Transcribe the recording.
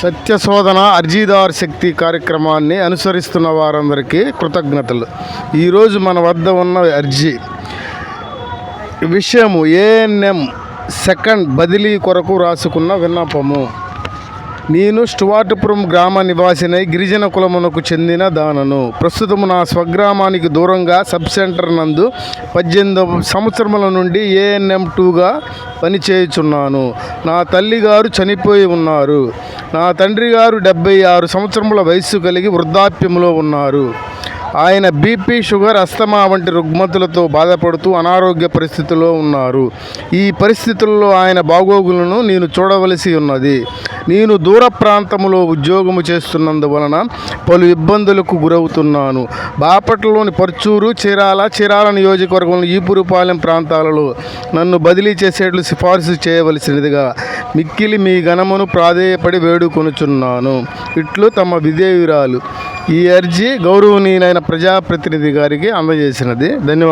సత్యశోధన అర్జీదార్ శక్తి కార్యక్రమాన్ని అనుసరిస్తున్న వారందరికీ కృతజ్ఞతలు. ఈరోజు మన వద్ద ఉన్న అర్జీ విషయము ఏఎన్ఎం సెకండ్ బదిలీ కొరకు రాసుకున్న విన్నపము. నేను స్టువార్ట్పురం గ్రామ నివాసినై గిరిజన కులమునకు చెందిన దానను. ప్రస్తుతం నా స్వగ్రామానికి దూరంగా సబ్ సెంటర్ నందు పద్దెనిమిది సంవత్సరముల నుండి ఏఎన్ఎం టూగా పనిచేయుచున్నాను. నా తల్లిగారు చనిపోయి ఉన్నారు. నా తండ్రి గారు డెబ్బై ఆరు సంవత్సరముల వయస్సు కలిగి వృద్ధాప్యంలో ఉన్నారు. ఆయన బీపీ షుగర్ అస్తమా వంటి రుగ్మతులతో బాధపడుతూ అనారోగ్య పరిస్థితిలో ఉన్నారు. ఈ పరిస్థితుల్లో ఆయన బాగోగులను నేను చూడవలసి ఉన్నది. నేను దూర ప్రాంతంలో ఉద్యోగము చేస్తున్నందువలన పలు ఇబ్బందులకు గురవుతున్నాను. బాపట్లలోని పర్చూరు చీరాల చీరాల నియోజకవర్గంలో ఈపురుపాలెం ప్రాంతాలలో నన్ను బదిలీ చేసేట్లు సిఫార్సు చేయవలసినదిగా మిక్కిలి మీ గణమును ప్రాధేయపడి వేడుకొనుచున్నాను. ఇట్లు తమ విధేయురాలు. ఈ అర్జీ గౌరవనీయులైన ప్రజాప్రతినిధి గారికి అందజేసినది. ధన్యవాదాలు.